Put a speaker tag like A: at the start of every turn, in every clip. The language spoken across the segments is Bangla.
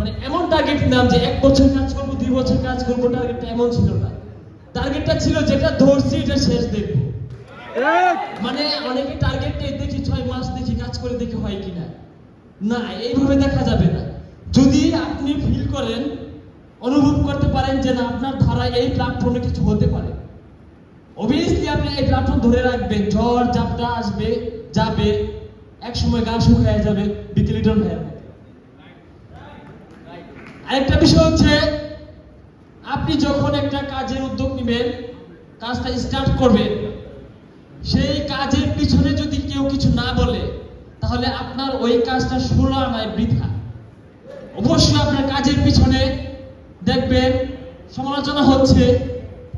A: মানে এমন টার্গেট নিলাম যে এক বছর কাজ করব, দুই বছর কাজ করব টার্গেটটা এমন ছিল না। টার্গেটটা ছিল যেটা ধরছি, এটা শেষ দেখব। মানে অনেকে টার্গেট দেখি, ছয় মাস দেখি, কাজ করে দেখি হয় কিনা। না, এইভাবে দেখা যাবে না। যদি আপনি ফিল করেন, অনুভব করতে পারেন যে না, আপনার ধারায় এই প্ল্যাটফর্মে কিছু হতে পারে। অবভিয়াসলি আপনি এই প্ল্যাটফর্ম ধরে রাখবেন, ঝড়, ঝাপটা আসবে, যাবে এক সময় গা শুকায় যাবে বিকেলিটন হয়ে যাবে। আরেকটা বিষয় হচ্ছে, আপনি যখন একটা কাজের উদ্যোগ নেবেন, কাজটা স্টার্ট করবেন, সেই কাজের পিছনে যদি কেউ কিছু না বলে, তাহলে আপনার ওই কাজটা ষোলো আনায় বৃথা। অবশ্যই আপনার কাজের পিছনে দেখবেন, সমালোচনা হচ্ছে,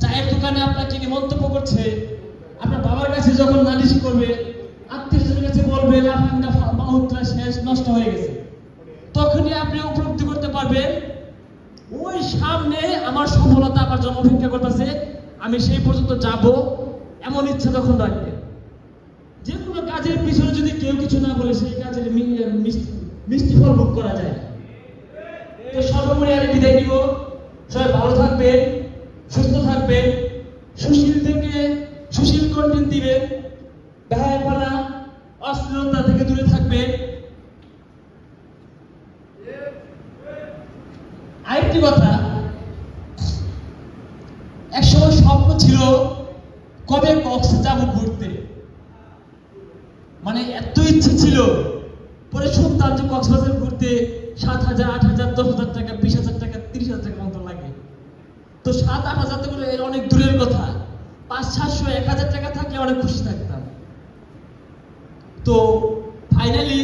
A: চায়ের দোকানে আপনাকে নিয়ে মন্তব্য করছে, আপনার বাবার কাছে যখন নালিশ করবে আত্মীয় কাছে বলবে লাফাঙ্গা মাহুত্রা শেষ, নষ্ট হয়ে গেছে। তখনই আপনি উপলব্ধি করতে পারবেন ওই সামনে আমার সফলতা, আমার জন্য অপেক্ষা করতেছে, আমি সেই পর্যন্ত যাব এমন ইচ্ছা তখন রাখবে। যে কোনো কাজের পিছনে যদি কেউ কিছু না বলে, সেই কাজের মিষ্টি- ফল ভোগ করা যায়। তো সর্বোপরি আমি বিদায় নিব। সবাই ভালো থাকবেন সুস্থ থাকবেন সুশীল থেকে সুশীল কন্টেন্ট দিবেন ব্যয়াপানা অশ্লীলতা থেকে দূরে থাকবেন আরেকটি কথা, একসময় স্বপ্ন ছিল কবে কক্সে যাব ঘুরতে। মানে এত ইচ্ছে ছিল, পরে শুনতাম যে কক্সবাজার ঘুরতে সাত হাজার, আট হাজার, দশ হাজার টাকা, বিশ হাজার টাকা, তিরিশ হাজার টাকা মতো লাগে। তো সাত, আট হাজার টাকা এর অনেক দূরের কথা। পাঁচ সাতশো এক হাজার টাকা থাকলে অনেক খুশি থাকতাম। তো ফাইনালি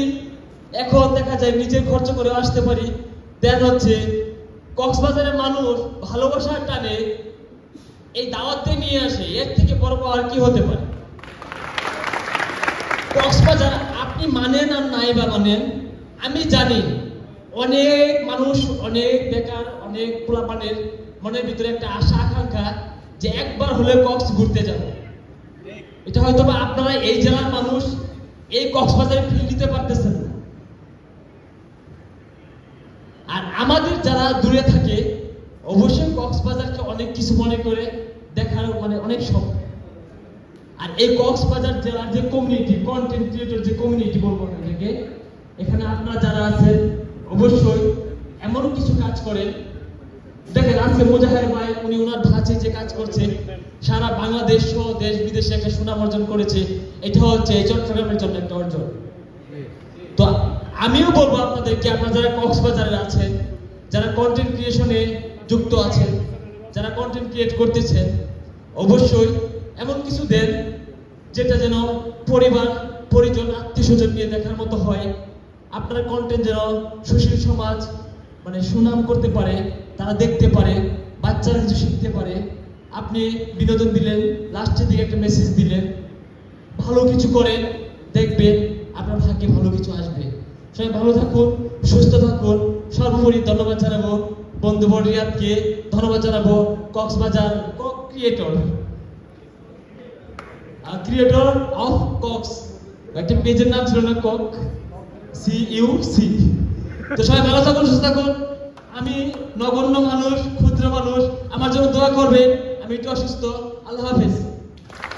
A: এখন দেখা যায় নিজের খরচ করে আসতে পারি। দেন হচ্ছে কক্সবাজারের মানুষ ভালোবাসার টানে, এই দাওয়াতে নিয়ে আসে, এর থেকে বড় পাওয়ার কি হতে পারে? কক্সবাজার আপনি মানেন আর নাই বা মানেন, আমি জানি অনেক মানুষ, অনেক বেকার, অনেক পোলাপানের মনের ভিতরে একটা আশা, আকাঙ্ক্ষা যে একবার হলে কক্স ঘুরতে যাব। এটা হয়তো আপনারা এই জেলার মানুষ এই কক্সবাজারে ফিল দিতে পারতেছেন না। আর আমাদের যারা দূরে থাকে, অবশ্যই কক্সবাজারকে অনেক কিছু মনে করে, দেখার মানে অনেক স্বপ্ন আর এই কক্সবাজার জেলার যে কমিউনিটি কন্টেন্ট ক্রিয়েটর যে কমিউনিটি বলব এটাকে, এখানে আপনারা যারা আছেন, অবশ্যই এমন কিছু কাজ করেন। দেখেন, আজকে মুজাহের ভাই, উনি ওনার ধাঁচে যে কাজ করছে, সারা বাংলাদেশ সহ দেশ বিদেশে একটা সুনাম অর্জন করেছে। এটা হচ্ছে এই চট্টগ্রামের জন্য একটা অর্জন। তো আমিও বলব আপনাদেরকে আপনারা যারা কক্সবাজারে আছেন, যারা কন্টেন্ট ক্রিয়েশনে যুক্ত আছেন, যারা কন্টেন্ট ক্রিয়েট করতেছেন, অবশ্যই এমন কিছু দেন যেটা যেন পরিবার, পরিজন আত্মীয় স্বজন নিয়ে দেখার মতো হয়। আপনার কন্টেন্ট যেন সুশীল সমাজ মানে সুনাম করতে পারে, তারা দেখতে পারে, বাচ্চারা কিছু শিখতে পারে। আপনি বিনোদন দিলেন লাস্টের দিকে একটা মেসেজ দিলেন, ভালো কিছু করেন, দেখবেন, আপনার ভাগ্যে ভালো কিছু আসবে। সবাই ভালো থাকুন, সুস্থ থাকুন। সর্বোপরি ধন্যবাদ জানাব বন্ধু রিয়াদকে ধন্যবাদ জানাব Cox's Bazar Cox creator. Creator of Cox. একটা পেজের নাম ছিল না, কক? সি ইউ সি তো সবাই ভালো থাকুন, সুস্থ থাকুন। আমি নগণ্য মানুষ, ক্ষুদ্র মানুষ। আমার জন্য দোয়া করবেন। আমি একটু অসুস্থ। আল্লাহ হাফেজ।